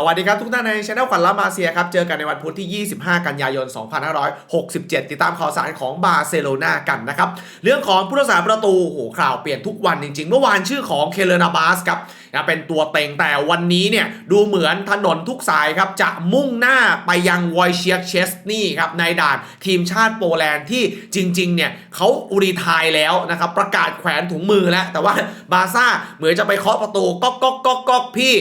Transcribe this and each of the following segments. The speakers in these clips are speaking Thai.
สวัสดีครับทุกท่านในช anel ขวัญละมาเซียครับ เจอกันในวันพุธที่ 25 กันยายน 2567 ติดตามข่าวสารของบาร์เซโลนากันนะครับ เรื่องของผู้รักษาประตูโอ้โหข่าวเปลี่ยนทุกวันจริงๆ เมื่อวานชื่อของเคเลนาบาสครับนะเป็นตัวเต็งแต่วันนี้เนี่ยดูเหมือนถนนทุกสายครับจะมุ่งหน้าไปยังวอยเชียกเชสนี่ครับในด่านทีมชาติโปแลนด์ที่จริงๆเนี่ยเขาอุรีทายแล้วนะครับประกาศแขวนถุงมือแล้ว แต่ว่าบาซ่าเหมือนจะไปเคาะประตูก๊อกก๊อกก๊อกก๊อกพี่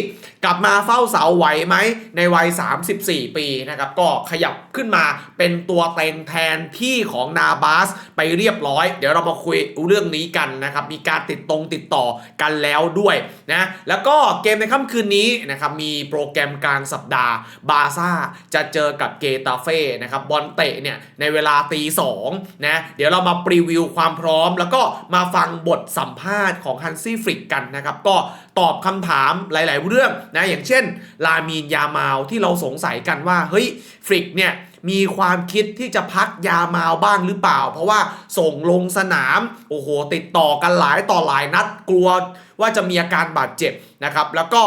กลับมาเฝ้าเสาไหวไหมในวัย 34 ปีนะครับก็ขยับขึ้นมาเป็นตัวเต็งแทนที่ของนาบาสไปเรียบร้อย เดี๋ยวเรามาคุยเรื่องนี้กันนะครับมีการติดตรงติดต่อกันแล้วด้วยนะแล้วก็เกมในค่ำคืนนี้นะครับมีโปรแกรมกลางสัปดาห์บาซ่าจะเจอกับเกตาเฟ่นะครับบอลเตะเนี่ยในเวลาตีสองนะเดี๋ยวเรามาปรีวิวความพร้อม แล้วก็มาฟังบทสัมภาษณ์ของฮันซี่ฟริกกันนะครับก็ ตอบคำถามหลาย ๆ เรื่องนะอย่างเช่น ลามีนยามาวที่เราสงสัยกันว่าเฮ้ยฟริกเนี่ยมีความคิดที่จะพักยามาวบ้างหรือเปล่า เพราะว่าส่งลงสนามโอ้โหติดต่อกันหลายต่อหลายนัดกลัวว่าจะมีอาการบาดเจ็บนะครับ แล้วก็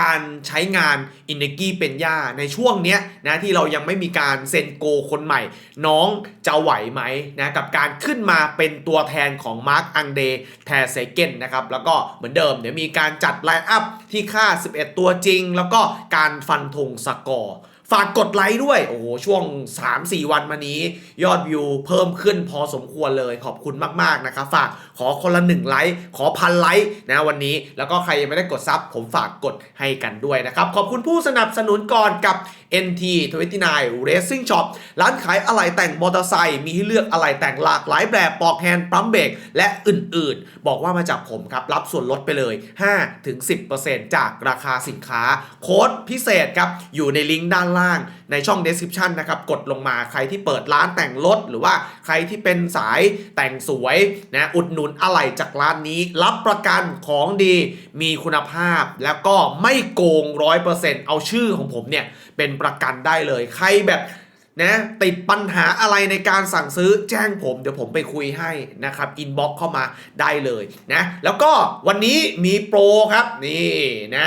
การใช้งานอินเนกี้เป็นย่าในช่วงเนี้ยนะที่เรายังไม่มีการเซ็นโกคนใหม่ น้องจะไหวไหมนะกับการขึ้นมาเป็นตัวแทนของมาร์คอังเดแทเซเกนนะครับแล้วก็เหมือนเดิมเดี๋ยวมีการจัดไลน์อัพที่ค่า 11 ตัวจริง แล้วก็การฟันธงสกอร์ ฝากกดไลค์ด้วย โอ้โห ช่วง 3-4 วันมานี้ ยอดวิวเพิ่มขึ้นพอสมควรเลยขอบคุณมาก ๆ นะครับ ฝากขอคนละ1ไลค์ ขอพันไลค์นะวันนี้ แล้วก็ใครยังไม่ได้กดซับผมฝากกดให้กันด้วยนะครับ ขอบคุณผู้สนับสนุนก่อนกับ NT 29 Racing Shop ร้านขายอะไหล่แต่งมอเตอร์ไซค์มีให้เลือกอะไหล่แต่งหลากหลายแบบปอกแฮนด์ปั๊มเบรกและอื่นๆ บอกว่ามาจากผมครับ รับส่วนลดไปเลย 5-10%จากราคาสินค้า โค้ดพิเศษครับ อยู่ในลิงก์ด้านล่างในช่อง description นะครับ กดลงมาใครที่เปิดร้านแต่งรถ หรือว่าใครที่เป็นสายแต่งสวยนะอุดหนุนอะไหล่จากร้านนี้ รับประกันของดีมีคุณภาพแล้วก็ไม่โกง 100%เอาชื่อของผมเนี่ยเป็นประกันได้เลย ใครแบบนะติดปัญหาอะไรในการสั่งซื้อแจ้งผมเดี๋ยวผมไปคุยให้นะครับอินบ็อกเข้ามาได้เลยนะแล้วก็วันนี้มีโปรครับนี่นะ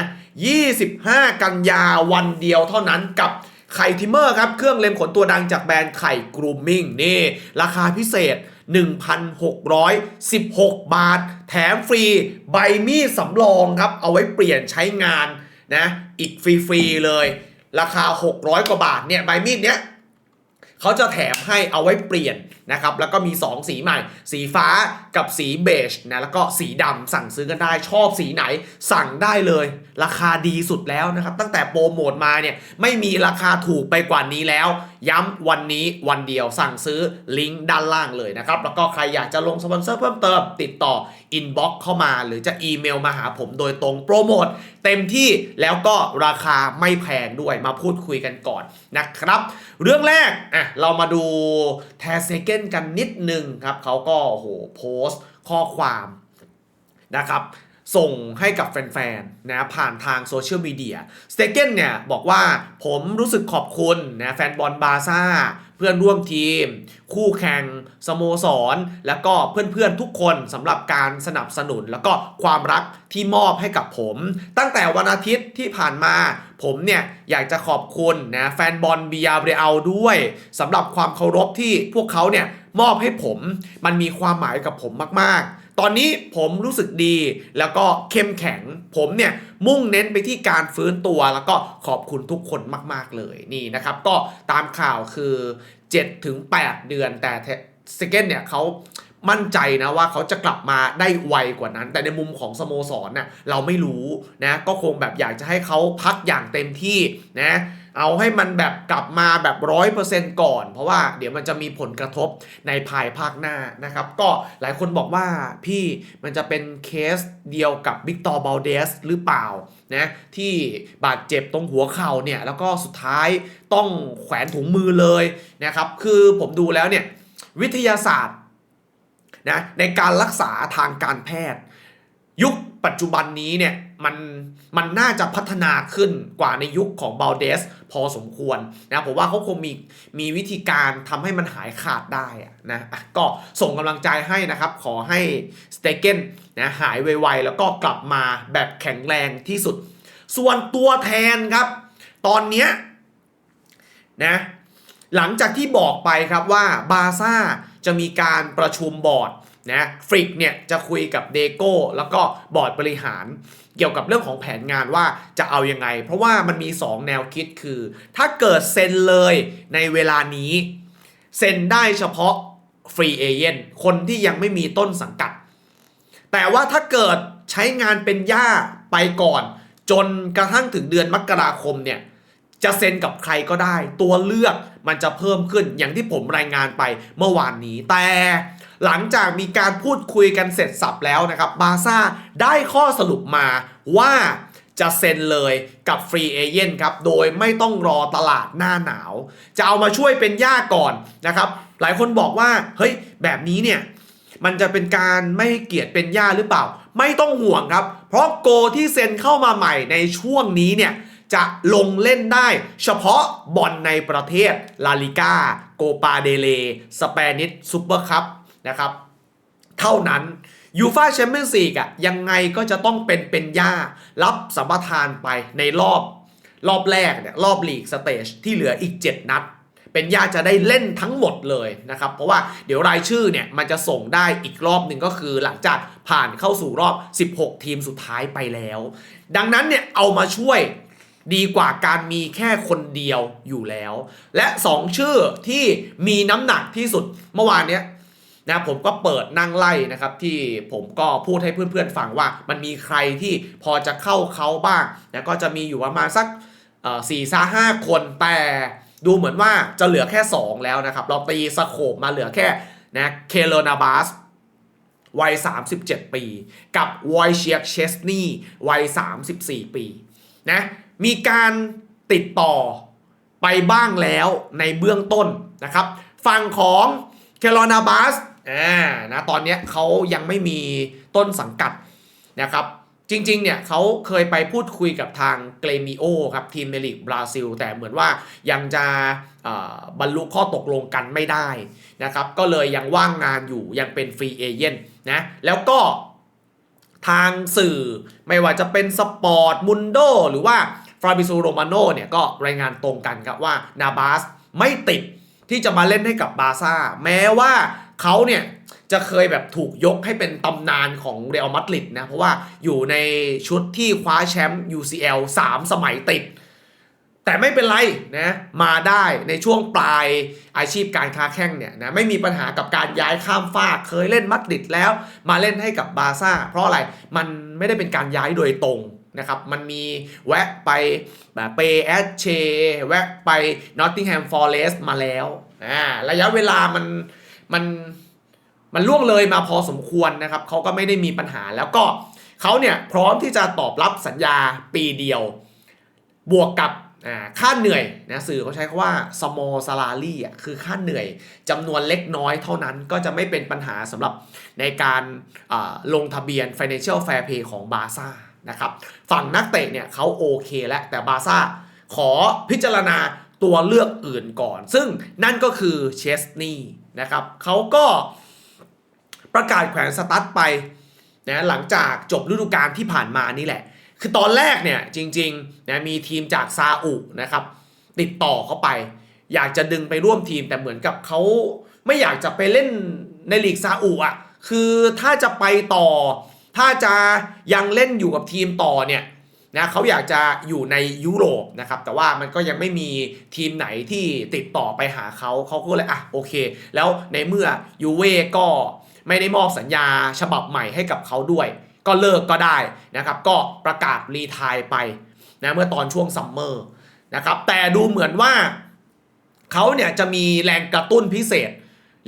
25 กันยาวันเดียวเท่านั้นกับไข่ทิมเมอร์ครับ เครื่องเล็มขนตัวดังจากแบรนด์ไข่กรูมมิ่งนี่ ราคาพิเศษ 1,616 บาท แถมฟรีใบมีดสำรองครับ เอาไว้เปลี่ยนใช้งานนะ อีกฟรี ๆ เลย ราคา 600 กว่าบาทเนี่ยใบมีดเนี้ยเขาจะแถมให้เอาไว้เปลี่ยน นะครับแล้วก็มี 2 สีใหม่ สีฟ้ากับสีเบจนะแล้วก็สีดำสั่งซื้อกันได้ชอบสีไหน สั่งได้เลย ราคาดีสุดแล้วนะครับ ตั้งแต่โปรโมทมาเนี่ยไม่มีราคาถูกไปกว่านี้แล้ว ย้ำวันนี้วันเดียวสั่งซื้อลิงก์ด้านล่างเลยนะครับ แล้วก็ใครอยากจะลงสปอนเซอร์เพิ่มเติม ติดต่ออินบ็อกซ์เข้ามา หรือจะอีเมลมาหาผมโดยตรงโปรโมทเต็มที่แล้วก็ราคาไม่แพงด้วยมาพูดคุยกันก่อนนะครับ เรื่องแรกอะเรามาดูแทเซเกนกันนิดนึงครับเขาก็โอ้โหโพสต์ข้อความนะครับ ส่งให้กับแฟนๆนะผ่านทางโซเชียลมีเดียสเตเกนเนี่ยบอกว่าผมรู้สึกขอบคุณนะแฟนบอลบาซ่า เพื่อนร่วมทีม คู่แข่งสโมสร แล้วก็เพื่อนๆทุกคนสำหรับการสนับสนุน แล้วก็ความรักที่มอบให้กับผม ตั้งแต่วันอาทิตย์ที่ผ่านมา ผมเนี่ยอยากจะขอบคุณนะแฟนบอลบียาเบรเอาด้วยสำหรับความเคารพที่พวกเขาเนี่ย มอบให้ผม มันมีความหมายกับผมมากๆ ตอนนี้ผมรู้สึกดีแล้วก็เข้มแข็ง ผมเนี่ยมุ่งเน้นไปที่การฟื้นตัวแล้วก็ขอบคุณทุกคนมาก ๆเลยนี่นะครับ ก็ตามข่าวคือ 7-8 เดือนแต่สเกนเนี่ยเขามั่นใจนะว่าเขาจะกลับมาได้ไวกว่านั้น แต่ในมุมของสโมสรน่ะเราไม่รู้นะก็คงแบบอยากจะให้เขาพักอย่างเต็มที่นะ เอาให้มันแบบกลับมาแบบร้อยเปอร์เซ็นต์ก่อน เพราะว่าเดี๋ยวมันจะมีผลกระทบในภายภาคหน้านะครับ ก็หลายคนบอกว่าพี่มันจะเป็นเคสเดียวกับวิกตอร์บาลเดสหรือเปล่านะที่บาดเจ็บตรงหัวเข่าเนี่ย แล้วก็สุดท้ายต้องแขวนถุงมือเลยนะครับ คือผมดูแล้วเนี่ย วิทยาศาสตร์นะในการรักษาทางการแพทย์ ยุคปัจจุบันนี้เนี่ย มันมันน่าจะพัฒนาขึ้นกว่าในยุคของบาลเดสพอสมควรนะผมว่าเขาคงมีมีวิธีการทำให้มันหายขาดได้นะอะก็ส่งกำลังใจให้นะครับ ขอให้สเตเกนนะหายไวๆ แล้วก็กลับมาแบบแข็งแรงที่สุด ส่วนตัวแทนครับ ตอนเนี้ยนะหลังจากที่บอกไปครับว่าบาซ่าจะมีการประชุมบอร์ด นะฟริกเนี่ยจะคุยกับเดโก้แล้วก็บอร์ดบริหารเกี่ยวกับเรื่องของแผนงานว่าจะเอายังไง เพราะว่ามันมี 2 แนวคิดคือ ถ้าเกิดเซ็นเลยในเวลานี้เซ็นได้เฉพาะฟรีเอเจนคนที่ยังไม่มีต้นสังกัด แต่ว่าถ้าเกิดใช้งานเป็นย่าไปก่อน จนกระทั่งถึงเดือนมกราคมเนี่ยจะเซ็นกับใครก็ได้ ตัวเลือกมันจะเพิ่มขึ้นอย่างที่ผมรายงานไปเมื่อวานนี้แต่ หลังจากมีการพูดคุยกันเสร็จสับแล้วนะครับบาซ่าได้ข้อสรุปมาว่าจะเซ็นเลยกับฟรีเอเจนครับ โดยไม่ต้องรอตลาดหน้าหนาว จะเอามาช่วยเป็นย่าก่อนนะครับ หลายคนบอกว่า เฮ้ย แบบนี้เนี่ย มันจะเป็นการไม่เกียรติเป็นย่าหรือเปล่า ไม่ต้องห่วงครับ เพราะโกที่เซ็นเข้ามาใหม่ในช่วงนี้เนี่ย จะลงเล่นได้ เฉพาะบอลในประเทศลาลิก้าโกปาเดเล สเปนิสซูเปอร์คัพ นะครับเท่านั้นยูฟาแชมเปี้ยนส์ลีกอะยังไงก็จะต้องเป็นเป็นย่ารับสัมปทานไปในรอบรอบแรกเนี่ยรอบลีกสเตจที่เหลืออีก 7 นัด เป็นย่าจะได้เล่นทั้งหมดเลยนะครับ เพราะว่าเดี๋ยวรายชื่อเนี่ยมันจะส่งได้อีกรอบหนึ่งก็คือหลังจากผ่านเข้าสู่รอบ 16 ทีมสุดท้ายไปแล้ว ดังนั้นเนี่ยเอามาช่วยดีกว่าการมีแค่คนเดียวอยู่แล้ว และ 2 ชื่อที่มีน้ำหนักที่สุดเมื่อวานเนี้ย นะผมก็เปิดนั่งไล่นะครับที่ผมก็พูดให้เพื่อนๆฟังว่า มันมีใครที่พอจะเข้าเขาบ้างนะก็จะมีอยู่ประมาณสักสี่ซาห้าคนแต่ดูเหมือนว่าจะเหลือแค่ 2 แล้วนะครับ เราตีสโคบมาเหลือแค่นะเคโลนาบาสวัย 37 ปี กับวอยเชียกเชสนีวัย 34 ปีนะมีการติดต่อไปบ้างแล้วในเบื้องต้นนะครับ ฝั่งของเคโลนาบาส อ่านะตอนนี้เขายังไม่มีต้นสังกัดนะครับจริงๆ เนี่ยเขาเคยไปพูดคุยกับทางเกรมิโอครับทีมในลีกบราซิล แต่เหมือนว่ายังจะบรรลุข้อตกลงกันไม่ได้นะครับ ก็เลยยังว่างงานอยู่ยังเป็นฟรีเอเจนต์นะแล้วก็ทางสื่อไม่ว่าจะเป็นสปอร์ตมุนโดหรือว่าฟราบิซูโรมาโนเนี่ยก็รายงานตรงกันครับว่านาบาสไม่ติดที่จะมาเล่นให้กับบาซ่าแม้ว่า เขาเนี่ยจะเคยแบบถูกยกให้เป็นตำนานของเรอัลมาดริดนะ เพราะว่าอยู่ในชุดที่คว้าแชมป์ UCL 3 สมัยติด แต่ไม่เป็นไรนะ มาได้ในช่วงปลายอาชีพการค้าแข่งเนี่ยนะไม่มีปัญหากับการย้ายข้ามฟากเคยเล่นมัดริดแล้ว มาเล่นให้กับบาซ่า เพราะอะไรมันไม่ได้เป็นการย้ายโดยตรงนะครับมันมีแวะไปแบบเปแอชเช แวะไปนอตติงแฮมฟอร์เรสต์มาแล้วอ่าระยะเวลามัน มันมันล่วงเลยมาพอสมควรนะครับเขาก็ไม่ได้มีปัญหาแล้วก็เขาเนี่ยพร้อมที่จะตอบรับสัญญาปีเดียว บวกกับอ่าค่าเหนื่อยนะสื่อเขาใช้คำว่า small salary อะคือค่าเหนื่อยจำนวนเล็กน้อยเท่านั้นก็จะไม่เป็นปัญหาสำหรับในการอ่าลงทะเบียน financial fair play ของบาซ่านะครับฝั่งนักเตะเนี่ยเขาโอเคแล้วแต่บาซ่าขอพิจารณา ตัวเลือกอื่นก่อน ซึ่งนั่นก็คือเชสนีนะครับเขาก็ประกาศแขวนสตั๊ดไปนะหลังจากจบฤดูกาลที่ผ่านมานี่แหละ คือตอนแรกเนี่ยจริงๆนะมีทีมจากซาอุนะครับติดต่อเขาไป อยากจะดึงไปร่วมทีมแต่เหมือนกับเขาไม่อยากจะไปเล่นในลีกซาอุอะคือถ้าจะไปต่อ ถ้าจะยังเล่นอยู่กับทีมต่อเนี่ย นะเขาอยากจะอยู่ในยุโรปนะครับแต่ว่ามันก็ยังไม่มีทีมไหนที่ติดต่อไปหาเขาเขาก็เลยอะโอเค แล้วในเมื่อยูเว่ก็ไม่ได้มอบสัญญาฉบับใหม่ให้กับเขาด้วย ก็เลิกก็ได้นะครับก็ประกาศรีทายไปนะเมื่อตอนช่วงซัมเมอร์นะครับแต่ดูเหมือนว่าเขาเนี่ยจะมีแรงกระตุ้นพิเศษ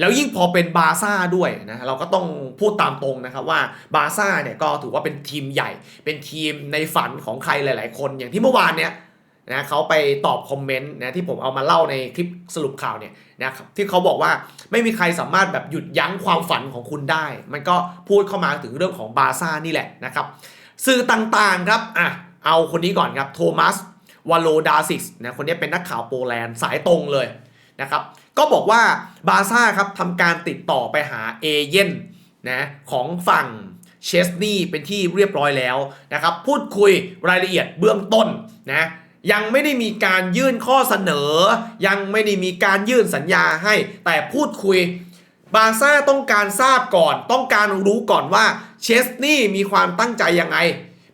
แล้วยิ่งพอเป็นบาซ่าด้วยนะเราก็ต้องพูดตามตรงนะครับว่าบาซ่าเนี่ยก็ถือว่าเป็นทีมใหญ่ เป็นทีมในฝันของใครหลาย ๆ คน อย่างที่เมื่อวานเนี่ยนะเขาไปตอบคอมเมนต์นะที่ผมเอามาเล่าในคลิปสรุปข่าวเนี่ยนะครับที่เขาบอกว่าไม่มีใครสามารถแบบหยุดยั้งความฝันของคุณได้ มันก็พูดเข้ามาถึงเรื่องของบาซ่านี่แหละนะครับสื่อต่างๆครับอะเอาคนนี้ก่อนครับโทมัสวาโลดาซิสนะคนนี้เป็นนักข่าวโปแลนด์สายตรงเลยนะครับ ก็บอกว่าบาซ่าครับทำการติดต่อไปหาเอเย่นนะของฝั่งเชสนีย์เป็นที่เรียบร้อยแล้วนะครับ พูดคุยรายละเอียดเบื้องต้นนะยังไม่ได้มีการยื่นข้อเสนอ ยังไม่ได้มีการยื่นสัญญาให้ แต่พูดคุยบาซ่าต้องการทราบก่อน ต้องการรู้ก่อนว่าเชสนี่มีความตั้งใจยังไง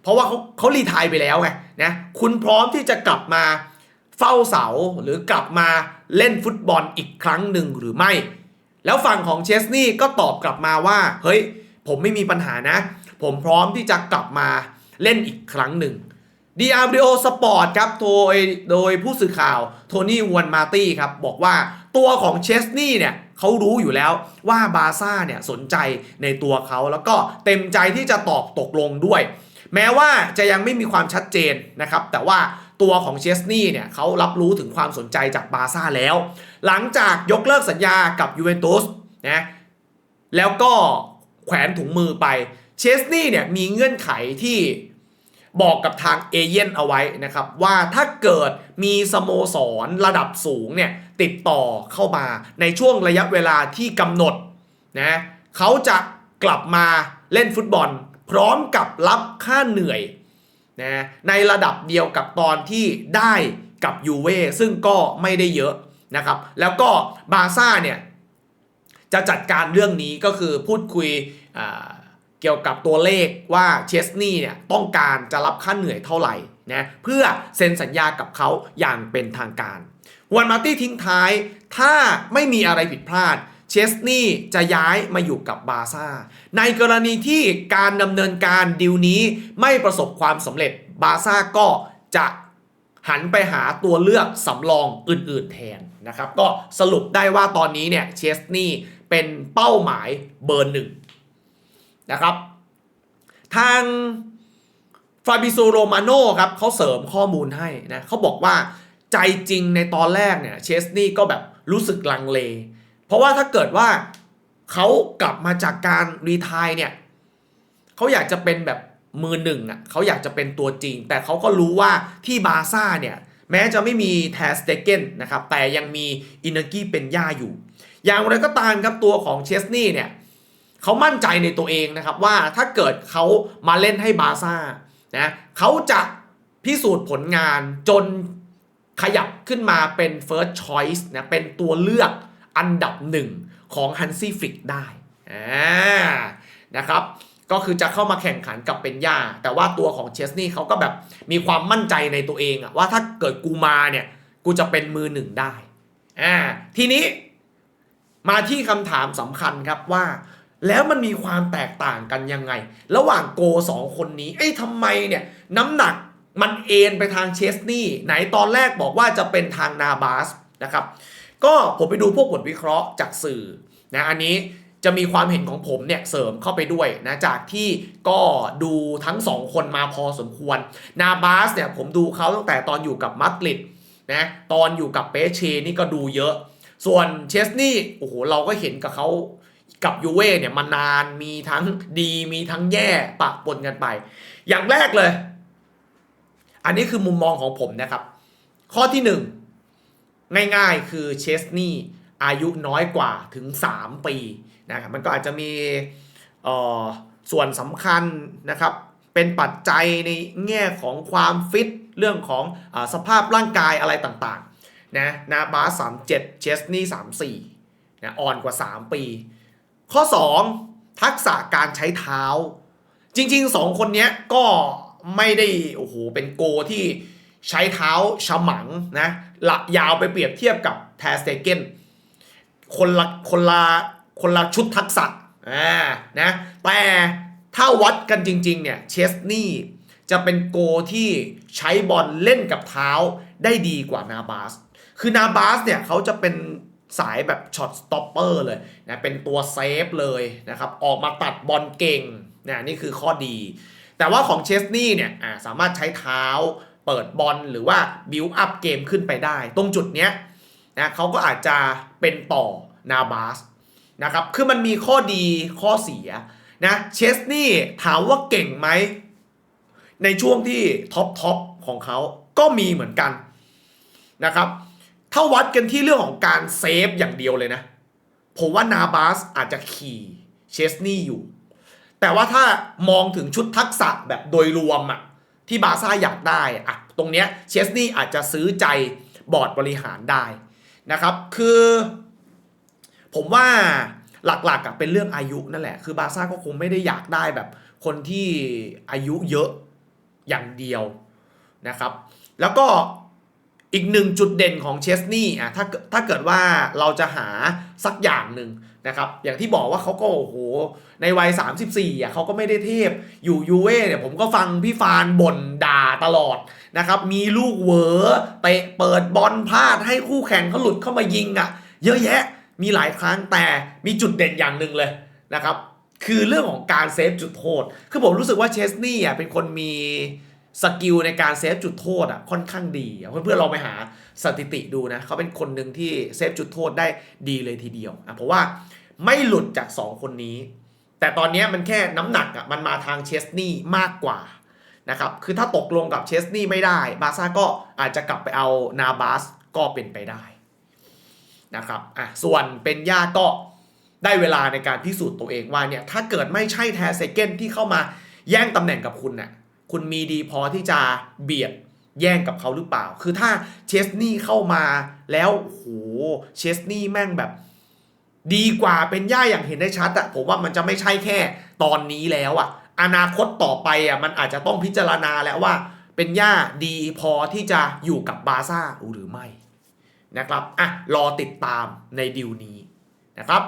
เพราะว่าเขาเขารีไทายไปแล้วไงนะคุณพร้อมที่จะกลับมา เฝ้าเสาหรือกลับมาเล่นฟุตบอลอีกครั้งหนึ่งหรือไม่ แล้วฝั่งของเชสนี่ก็ตอบกลับมาว่า เฮ้ย ผมไม่มีปัญหานะ ผมพร้อมที่จะกลับมาเล่นอีกครั้งหนึ่ง d r b o Sport ครับโดยโดยผู้สื่อข่าวโทนี่วันมาตี้ครับ บอกว่าตัวของเชสนี่เนี่ยเขารู้อยู่แล้วว่าบาซ่าเนี่ยสนใจในตัวเขาแล้วก็เต็มใจที่จะตอบตกลงด้วย แม้ว่าจะยังไม่มีความชัดเจนนะครับ แต่ว่า ตัวของเชสนี่เนี่ยเขารับรู้ถึงความสนใจจากบาร์ซ่าแล้ว หลังจากยกเลิกสัญญากับยูเวนตุสนะแล้วก็แขวนถุงมือไปเชสนี่เนี่ยมีเงื่อนไขที่บอกกับทางเอเย่นเอาไว้นะครับว่าถ้าเกิดมีสโมสรระดับสูงเนี่ยติดต่อเข้ามาในช่วงระยะเวลาที่กำหนดนะเขาจะกลับมาเล่นฟุตบอล พร้อมกับรับค่าเหนื่อย นะในระดับเดียวกับตอนที่ได้กับยูเว่ซึ่งก็ไม่ได้เยอะนะครับแล้วก็บาซ่าเนี่ยจะจัดการเรื่องนี้ก็คือพูดคุยเกี่ยวกับตัวเลขว่าเชสนี่เนี่ยต้องการจะรับค่าเหนื่อยเท่าไหร่นะเพื่อเซ็นสัญญากับเขาอย่างเป็นทางการวันมาตี้ทิ้งท้ายถ้าไม่มีอะไรผิดพลาด เชสนี่จะย้ายมาอยู่กับบาร์ซ่า ในกรณีที่การดำเนินการดิวนี้ไม่ประสบความสำเร็จบาร์ซ่าก็จะหันไปหาตัวเลือกสำรองอื่นๆแทนนะครับ ก็สรุปได้ว่าตอนนี้เนี่ยเชสนี่เป็นเป้าหมายเบอร์หนึ่งนะครับ ทางฟาบิโซโรมาโน่ครับเขาเสริมข้อมูลให้นะเขาบอกว่าใจจริงในตอนแรกเนี่ยเชสนี่ก็แบบรู้สึกลังเล เพราะว่าถ้าเกิดว่าเขากลับมาจากการรีทายเนี่ยเขาอยากจะเป็นแบบมือหนึ่งอะเขาอยากจะเป็นตัวจริง แต่เขาก็รู้ว่าที่บาซ่าเนี่ยแม้จะไม่มีแทสเตเกนนะครับแต่ยังมีอินเนกี้เป็นย่าอยู่ อย่างไรก็ตามครับตัวของเชสนี่เนี่ยเขามั่นใจในตัวเองนะครับว่าถ้าเกิดเขามาเล่นให้บาซ่านะเขาจะพิสูจน์ผลงานจนขยับขึ้นมาเป็น First Choice นะเป็นตัวเลือก อันดับหนึ่งของฮันซี่ฟลิกได้นะครับก็คือจะเข้ามาแข่งขันกับเป็นย่า แต่ว่าตัวของเชสนี่เขาก็แบบมีความมั่นใจในตัวเองอะว่าถ้าเกิดกูมาเนี่ย กูจะเป็นมือหนึ่งได้อ่าทีนี้มาที่คำถามสำคัญครับว่า แล้วมันมีความแตกต่างกันยังไง ระหว่างโกสองคนนี้เอ้ยทำไมเนี่ย น้ำหนักมันเอ็นไปทางเชสนี่ไหนตอนแรกบอกว่าจะเป็นทางนาบาสนะครับ ก็ผมไปดูพวกบทวิเคราะห์จากสื่อนะอันนี้จะมีความเห็นของผมเนี่ยเสริมเข้าไปด้วยนะจากที่ก็ดูทั้งสองคนมาพอสมควร นาบาสเนี่ยผมดูเขาตั้งแต่ตอนอยู่กับมัดริดนะตอนอยู่กับเปเชนี่ก็ดูเยอะ ส่วนเชสนี่โอ้โหเราก็เห็นกับเขากับยูเว่เนี่ยมานานมีทั้งดีมีทั้งแย่ปะปนกันไป อย่างแรกเลย อันนี้คือมุมมองของผมนะครับ ข้อที่หนึ่ง ง่ายๆ คือเชสนี่อายุน้อยกว่าถึง 3 ปีนะครับมันก็อาจจะมีเอ่อส่วนสำคัญนะครับ เป็นปัจจัยในแง่ของความฟิต เรื่องของอสภาพร่างกายอะไรต่างๆนะนาบาสามเจ็ดเชสนี่สามสี่นะอ่อนกว่า 3 ปี ข้อ 2 ทักษะการใช้เท้า จริง ๆ 2 คนนี้ก็ไม่ได้โอ้โหเป็นโกที่ใช้เท้าฉมังนะ ละยาวไปเปรียบเทียบกับแทสเตเกนคนละคนละคนละชุดทักษะอ่านะแต่ถ้าวัดกันจริง ๆ เนี่ยเชสนี่จะเป็นโกที่ใช้บอลเล่นกับเท้าได้ดีกว่านาบาส คือนาบาสเนี่ยเขาจะเป็นสายแบบช็อตสต็อปเปอร์เลยนะเป็นตัวเซฟเลยนะครับ ออกมาตัดบอลเก่งนะนี่คือข้อดี แต่ว่าของเชสนี่เนี่ยสามารถใช้เท้า เปิดบอลหรือว่าบิวอัพเกมขึ้นไปได้ ตรงจุดเนี้ยนะเขาก็อาจจะเป็นต่อนาบาสนะครับคือมันมีข้อดีข้อเสียนะเชสนี่ถามว่าเก่งไหม ในช่วงที่ท็อปท็อปของเขาก็มีเหมือนกันนะครับถ้าวัดกันที่เรื่องของการเซฟอย่างเดียวเลยนะ ผมว่านาบาสอาจจะขี่เชสนี่อยู่ แต่ว่าถ้ามองถึงชุดทักษะแบบโดยรวมอะ ที่บาร์ซ่าอยากได้อะตรงเนี้ยเชสนี่อาจจะซื้อใจบอร์ดบริหารได้นะครับ คือ ผมว่าหลักๆอะเป็นเรื่องอายุนั่นแหละ คือบาร์ซ่าก็คงไม่ได้อยากได้แบบ คนที่อายุเยอะอย่างเดียวนะครับ แล้วก็อีกหนึ่งจุดเด่นของเชสนี่อะถ้าถ้าเกิดว่าเราจะหาสักอย่างหนึ่ง นะครับอย่างที่บอกว่าเขาก็โอ้โหในวัย 34อะเขาก็ไม่ได้เทพอยู่ยูเว่เนี่ยผมก็ฟังพี่ฟานบ่นด่าตลอดนะครับมีลูกเหวอเตะเปิดบอลพลาดให้คู่แข่งเขาหลุดเข้ามายิงอะเยอะแยะมีหลายครั้งแต่มีจุดเด่นอย่างหนึ่งเลยนะครับคือเรื่องของการเซฟจุดโทษ คือผมรู้สึกว่าเชสนี่อะเป็นคนมีสกิลในการเซฟจุดโทษอะค่อนข้างดีเพื่อนๆลองไปหาสถิติดูนะเขาเป็นคนหนึ่งที่เซฟจุดโทษได้ดีเลยทีเดียวอะเพราะว่า ไม่หลุดจาก 2 คนนี้ แต่ตอนนี้มันแค่น้ำหนักอะมันมาทางเชสนี่มากกว่านะครับคือถ้าตกลงกับเชสนี่ไม่ได้บาซ่าก็อาจจะกลับไปเอานาบาสก็เป็นไปได้นะครับอะส่วนเป็นย่าก็ได้เวลาในการพิสูจน์ตัวเองว่าเนี่ยถ้าเกิดไม่ใช่แทเซเกนที่เข้ามาแย่งตำแหน่งกับคุณน่ะคุณมีดีพอที่จะเบียดแย่งกับเขาหรือเปล่า คือถ้าเชสนี่เข้ามาแล้วโหเชสนี่แม่งแบบ ดีกว่าเป็นย่าอย่างเห็นได้ชัดอะผมว่ามันจะไม่ใช่แค่ตอนนี้แล้วอะอนาคตต่อไปอะมันอาจจะต้องพิจารณาแล้วว่า เป็นย่าดีพอที่จะอยู่กับบาร์ซ่าหรือไม่นะครับอะรอติดตามในดิวนี้นะครับ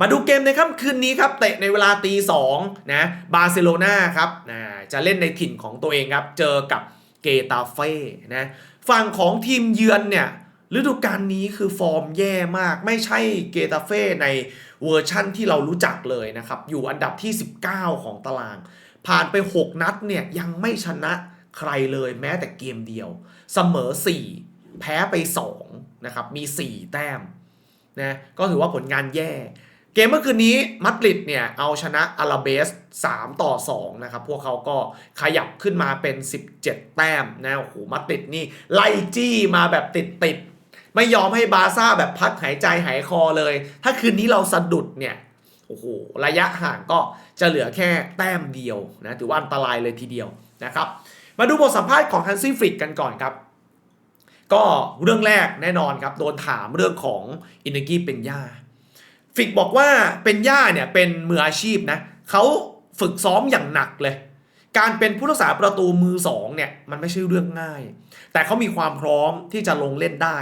มาดูเกมในค่ำคืนนี้ครับ เตะในเวลาตีสองนะบาร์เซโลนาครับนะจะเล่นในถิ่นของตัวเองครับ เจอกับเกตาเฟ่นะฝั่งของทีมเยือนเนี่ย ฤดูกาลนี้คือฟอร์มแย่มาก ไม่ใช่เกตาเฟ่ในเวอร์ชั่นที่เรารู้จักเลยนะครับ อยู่อันดับที่ 19 ของตาราง ผ่านไป 6 นัดเนี่ยยังไม่ชนะใครเลยแม้แต่เกมเดียว เสมอ 4 แพ้ไป 2 นะครับ มี 4 แต้มนะก็ถือว่าผลงานแย่ เกมเมื่อคืนนี้มัดริดเนี่ยเอาชนะอาราเบส 3 ต่อ 2 นะครับ พวกเขาก็ขยับขึ้นมาเป็น 17 แต้มนะโอ้โหมัดริดนี่ไล่จี้มาแบบติดติด ไม่ยอมให้บาซ่าแบบพักหายใจหายคอเลย ถ้าคืนนี้เราสะดุดเนี่ยโอ้โหระยะห่างก็จะเหลือแค่แต้มเดียวนะถือว่าอันตรายเลยทีเดียวนะครับ มาดูบทสัมภาษณ์ของฮันซี่ฟริกกันก่อนครับ ก็เรื่องแรกแน่นอนครับ โดนถามเรื่องของอินเนกี้เป็นย่าฟิกบอกว่าเป็นย่าเนี่ยเป็นมืออาชีพนะเขาฝึกซ้อมอย่างหนักเลย การเป็นผู้รักษาประตูมือสองเนี่ยมันไม่ใช่เรื่องง่าย แต่เขามีความพร้อมที่จะลงเล่นได้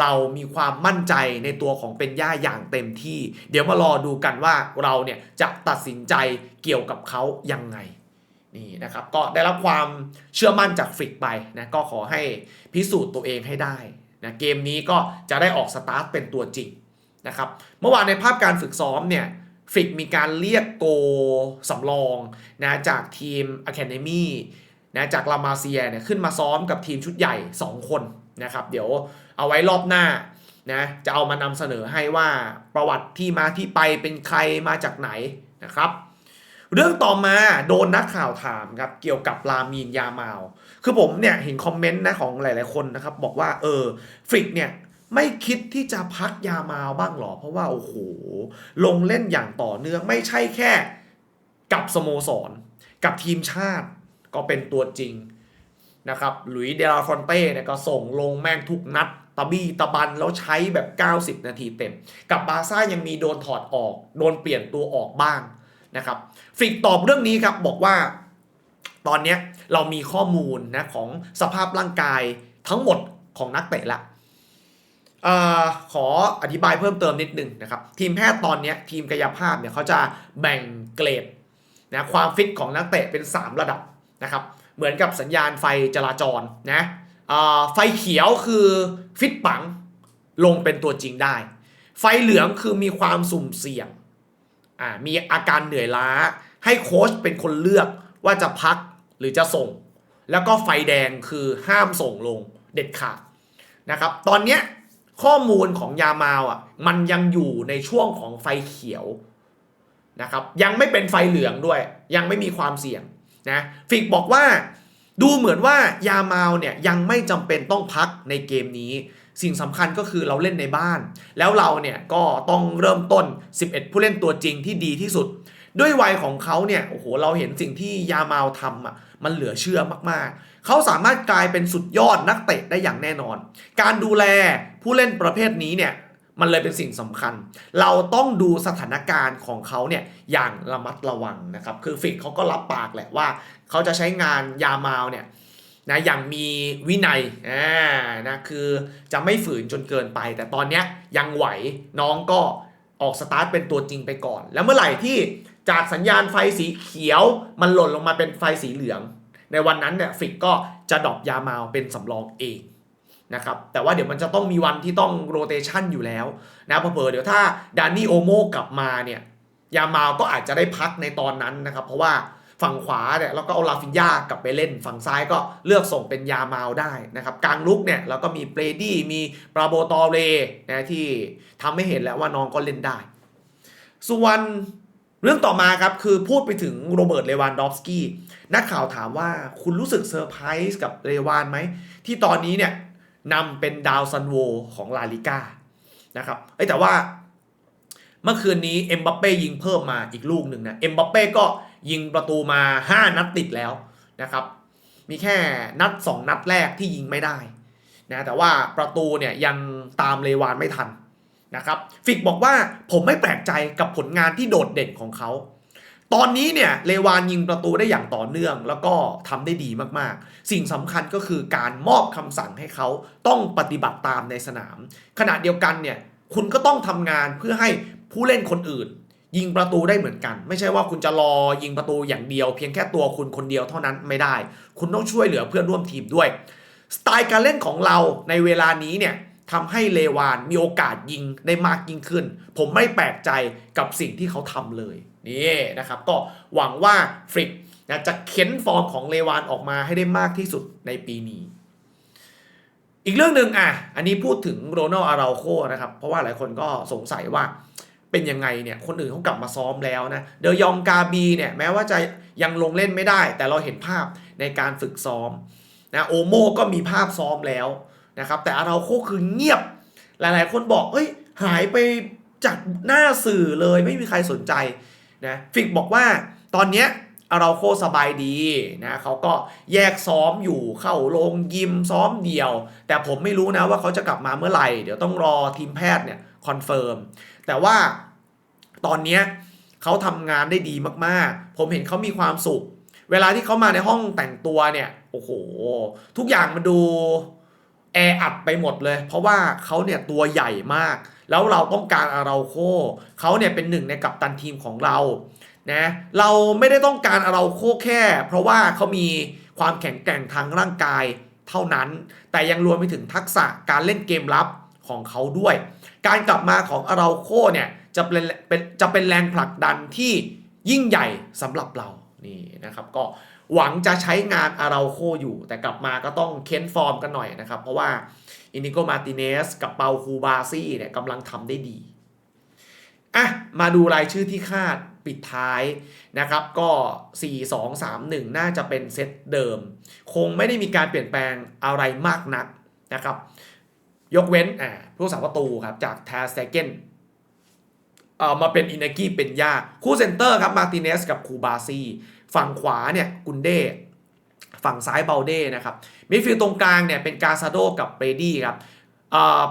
เรามีความมั่นใจในตัวของเป็นย่าอย่างเต็มที่ เดี๋ยวมารอดูกันว่าเราเนี่ยจะตัดสินใจเกี่ยวกับเขายังไงนี่นะครับก็ได้รับความเชื่อมั่นจากฟิกไปนะก็ขอให้พิสูจน์ตัวเองให้ได้นะเกมนี้ก็จะได้ออกสตาร์ทเป็นตัวจริงนะครับเมื่อวานในภาพการฝึกซ้อมเนี่ย ฟิกมีการเรียกโกสำรองนะจากทีม Academy นะจากลามาเซียเนี่ยขึ้นมาซ้อมกับทีมชุดใหญ่ 2 คนนะครับ เดี๋ยวเอาไว้รอบหน้านะจะเอามานำเสนอให้ว่าประวัติที่มาที่ไปเป็นใครมาจากไหนนะครับ เรื่องต่อมาโดนนักข่าวถามครับเกี่ยวกับลามีนยามาลคือผมเนี่ยเห็นคอมเมนต์นะของหลาย ๆ คนนะครับ บอกว่าเออฟิกเนี่ย ไม่คิดที่จะพักยามาลบ้างหรอ เพราะว่าโอ้โห ลงเล่นอย่างต่อเนื่องไม่ใช่แค่กับสโมสร กับทีมชาติก็เป็นตัวจริงนะครับหลุยส์เดลาฟอนเต้เนี่ยก็ส่งลงแม่งทุกนัดตะบี้ตะบันแล้วใช้แบบ 90 นาทีเต็ม กับบาร์ซ่ายังมีโดนถอดออก โดนเปลี่ยนตัวออกบ้างนะครับฟิกตอบเรื่องนี้ครับบอกว่า ตอนนี้เรามีข้อมูลนะของสภาพร่างกายทั้งหมดของนักเตะละ ออขออธิบายเพิ่มเติมนิดนึงนะครับ ทีมแพทย์ตอนนี้ทีมกายภาพเนี่ยเขาจะแบ่งเกรดนะความฟิตของนักเตะเป็น 3 ระดับนะครับ เหมือนกับสัญญาณไฟจราจรนะไฟเขียวคือฟิตปังลงเป็นตัวจริงได้ ไฟเหลืองคือมีความสุ่มเสี่ยงมีอาการเหนื่อยล้า ให้โค้ชเป็นคนเลือกว่าจะพักหรือจะส่ง แล้วก็ไฟแดงคือห้ามส่งลงเด็ดขาดนะครับ ตอนเนี้ย ข้อมูลของยามาลอะมันยังอยู่ในช่วงของไฟเขียวนะครับยังไม่เป็นไฟเหลืองด้วย ยังไม่มีความเสี่ยงนะฟิกบอกว่าดูเหมือนว่ายามาลเนี่ยยังไม่จำเป็นต้องพักในเกมนี้ สิ่งสำคัญก็คือเราเล่นในบ้าน แล้วเราเนี่ยก็ต้องเริ่มต้น 11 ผู้เล่นตัวจริงที่ดีที่สุด ด้วยวัยของเขาเนี่ยโอ้โหเราเห็นสิ่งที่ยามาลทำอะมันเหลือเชื่อมากๆ เขาสามารถกลายเป็นสุดยอดนักเตะได้อย่างแน่นอน การดูแลผู้เล่นประเภทนี้เนี่ยมันเลยเป็นสิ่งสำคัญ เราต้องดูสถานการณ์ของเขาเนี่ยอย่างระมัดระวังนะครับ คือฟิกเขาก็รับปากแหละว่า เขาจะใช้งานยามาลเนี่ยนะอย่างมีวินัยอ่านะคือจะไม่ฝืนจนเกินไป แต่ตอนเนี้ยยังไหวน้องก็ออกสตาร์ทเป็นตัวจริงไปก่อน แล้วเมื่อไหร่ที่ จากสัญญาณไฟสีเขียวมันหล่นลงมาเป็นไฟสีเหลือง ในวันนั้นเนี่ยฟิกก็จะดรอปยามาเป็นสำรองเองนะครับแต่ว่าเดี๋ยวมันจะต้องมีวันที่ต้องโรเตชันอยู่แล้วนะเผลอเดี๋ยวถ้าดานนี่โอโมกลับมาเนี่ยยามาลก็อาจจะได้พักในตอนนั้นนะครับ เพราะว่าฝั่งขวาเนี่ยเราก็เอาลาฟินยากลับไปเล่น ฝั่งซ้ายก็เลือกส่งเป็นยามาลได้นะครับกลางลุกเนี่ยเราก็มีเบรดี้มีปราโบตอเรนะที่ทำให้เห็นแล้วว่าน้องก็เล่นได้ ส่วน เรื่องต่อมาครับคือพูดไปถึงโรเบิร์ตเลวานดอฟสกี้นักข่าวถามว่าคุณรู้สึกเซอร์ไพรส์กับเลวานไหม ที่ตอนนี้เนี่ยนำเป็นดาวซันโวของลาลิก้านะครับเอ้ยแต่ว่าเมื่อคืนนี้เอ็มบัปเป้ยิงเพิ่มมาอีกลูกหนึ่งนะเอ็มบัปเป้ก็ยิงประตูมา 5 นัดติดแล้วนะครับ มีแค่นัด 2 นัดแรกที่ยิงไม่ได้นะแต่ว่าประตูเนี่ยยังตามเลวานไม่ทัน นะครับฟิกบอกว่าผมไม่แปลกใจกับผลงานที่โดดเด่นของเขาตอนนี้เนี่ยเลวานยิงประตูได้อย่างต่อเนื่อง แล้วก็ทำได้ดีมากๆ สิ่งสำคัญก็คือการมอบคำสั่งให้เขาต้องปฏิบัติตามในสนาม ขณะเดียวกันเนี่ยคุณก็ต้องทำงานเพื่อให้ผู้เล่นคนอื่น ยิงประตูได้เหมือนกัน ไม่ใช่ว่าคุณจะรอยิงประตูอย่างเดียว เพียงแค่ตัวคุณคนเดียวเท่านั้นไม่ได้ คุณต้องช่วยเหลือเพื่อนร่วมทีมด้วย สไตล์การเล่นของเราในเวลานี้เนี่ย ทำให้เลวานมีโอกาสยิงได้มากยิ่งขึ้น ผมไม่แปลกใจกับสิ่งที่เขาทำเลยนี่นะครับ ก็หวังว่าฟริกนะจะเค้นฟอร์มของเลวานออกมาให้ได้มากที่สุดในปีนี้ อีกเรื่องหนึ่งอะ อันนี้พูดถึงโรนัลอาราโคนะครับ เพราะว่าหลายคนก็สงสัยว่าเป็นยังไงเนี่ย คนอื่นเขากลับมาซ้อมแล้วนะ เดยองกาบีเนี่ยแม้ว่าจะยังลงเล่นไม่ได้ แต่เราเห็นภาพในการฝึกซ้อมนะโอโมก็มีภาพซ้อมแล้ว นะครับแต่อาราโคคือเงียบ หลายๆ คนบอกเฮ้ยหายไปจากหน้าสื่อเลยไม่มีใครสนใจนะฟิกบอกว่าตอนเนี้ยอาราโคสบายดีนะเขาก็แยกซ้อมอยู่เข้าโรงยิมซ้อมเดี่ยว แต่ผมไม่รู้นะว่าเขาจะกลับมาเมื่อไหร่ เดี๋ยวต้องรอทีมแพทย์เนี่ยคอนเฟิร์มแต่ว่าตอนเนี้ยเขาทำงานได้ดีมากๆ ผมเห็นเขามีความสุข เวลาที่เขามาในห้องแต่งตัวเนี่ยโอ้โห ทุกอย่างมันดู แออัดไปหมดเลย เพราะว่าเขาเนี่ยตัวใหญ่มาก แล้วเราต้องการอาราโคเขาเนี่ยเป็นหนึ่งในกัปตันทีมของเรานะเราไม่ได้ต้องการอาราโคแค่ เพราะว่าเขามีความแข็งแกร่งทางร่างกายเท่านั้น แต่ยังรวมไปถึงทักษะการเล่นเกมรับของเขาด้วย การกลับมาของอาราโคเนี่ยจะเป็นเป็นจะเป็นแรงผลักดันที่ยิ่งใหญ่สำหรับเรา นี่นะครับก็หวังจะใช้งานอาราโคอยู่ แต่กลับมาก็ต้องเค้นฟอร์มกันหน่อยนะครับ เพราะว่าอินิโกมาติเนสกับเปาคูบาซี่เนี่ยกำลังทำได้ดีอะมาดูรายชื่อที่คาดปิดท้ายนะครับก็ 4 2 3 1 น่าจะเป็นเซตเดิม คงไม่ได้มีการเปลี่ยนแปลงอะไรมากนักนะครับ ยกเว้นอ่าผู้สาประตูครับจากแทสเซเกน เอ่อมาเป็นอินากิเป็นยาคู่เซนเตอร์ครับมาติเนสกับคูบาซีฝั่งขวาเนี่ยกุนเดฝั่งซ้ายเบลเด้นะครับมิดฟิลด์ตรงกลางเนี่ยเป็นกาซาโดกับเบรดี้ครับ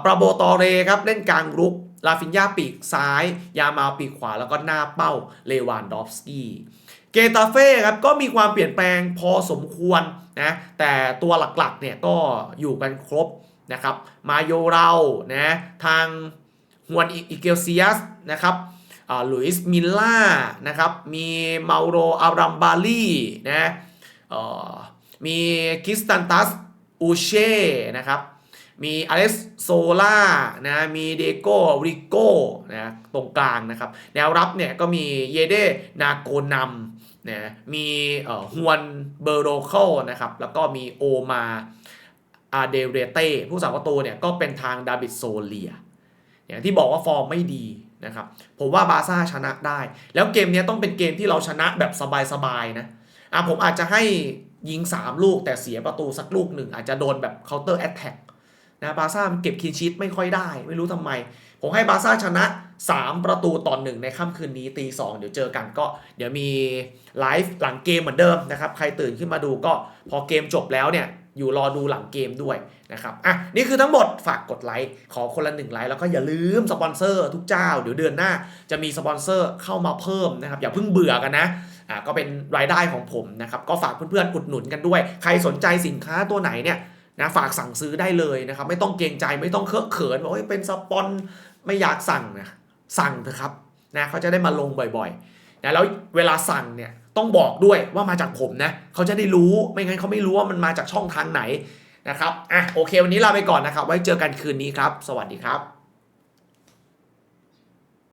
ปราโบตอเรครับเล่นกลางรุกลาฟินยาปีกซ้าย ยามาปีกขวาแล้วก็หน้าเป้าเลวานดอฟสกี้เกตาเฟ่ครับก็มีความเปลี่ยนแปลงพอสมควรนะแต่ตัวหลักๆเนี่ยก็อยู่กันครบนะครับมาโยเรานะทาง ฮวนอิเกลเซียสนะครับลุยส์มิลล่านะครับมีเมาโรอารัมบาลีนะมีคิสตันตัสอูเช่นะครับมีอเล็กโซล่านะมีเดโกริโกนะตรงกลางนะครับ แนวรับเนี่ยก็มีเยเดนาโกนัมนะมีฮวนเบอร์โรเคิลนะครับแล้วก็มีโอมาอาเดเรเต้ผู้สาวประตูเนี่ยก็เป็นทางดาบิดโซเลีย อย่างที่บอกว่าฟอร์มไม่ดีนะครับผมว่าบาซ่าชนะได้ แล้วเกมนี้ต้องเป็นเกมที่เราชนะแบบสบายๆนะอะผมอาจจะให้ยิง 3 ลูกแต่เสียประตูสักลูกหนึ่ง อาจจะโดนแบบเคาน์เตอร์แอตแทกนะบาร์ซ่าเก็บคีนชีตไม่ค่อยได้ ไม่รู้ทำไม ผมให้บาร์ซ่าชนะ 3 ประตูต่อหนึ่งในค่ำคืนนี้ตีสองเดี๋ยวเจอกันก็ เดี๋ยวมีไลฟ์หลังเกมเหมือนเดิมนะครับ ใครตื่นขึ้นมาดูก็พอเกมจบแล้วเนี่ยอยู่รอดูหลังเกมด้วย นะครับอะนี่คือทั้งหมดฝากกดไลค์ขอคนละหนึ่งไลค์แล้วก็อย่าลืมสปอนเซอร์ทุกเจ้า เดี๋ยวเดือนหน้าจะมีสปอนเซอร์เข้ามาเพิ่มนะครับ อย่าเพิ่งเบื่อกันนะอะก็เป็นรายได้ของผมนะครับก็ฝากเพื่อนๆอุดหนุนกันด้วย ใครสนใจสินค้าตัวไหนเนี่ยนะฝากสั่งซื้อได้เลยนะครับ ไม่ต้องเกรงใจไม่ต้องเคอะเขินบอกว่าเฮ้ยเป็นสปอนไม่อยากสั่งนะสั่งเถอะครับนะเขาจะได้มาลงบ่อยๆนะแล้วเวลาสั่งเนี่ยต้องบอกด้วยว่ามาจากผมนะเขาจะได้รู้ไม่งั้นเขาไม่รู้ว่ามันมาจากช่องทางไหน นะครับอะโอเค วันนี้ลาไปก่อนนะครับ ไว้เจอกันคืนนี้ครับ สวัสดีครับ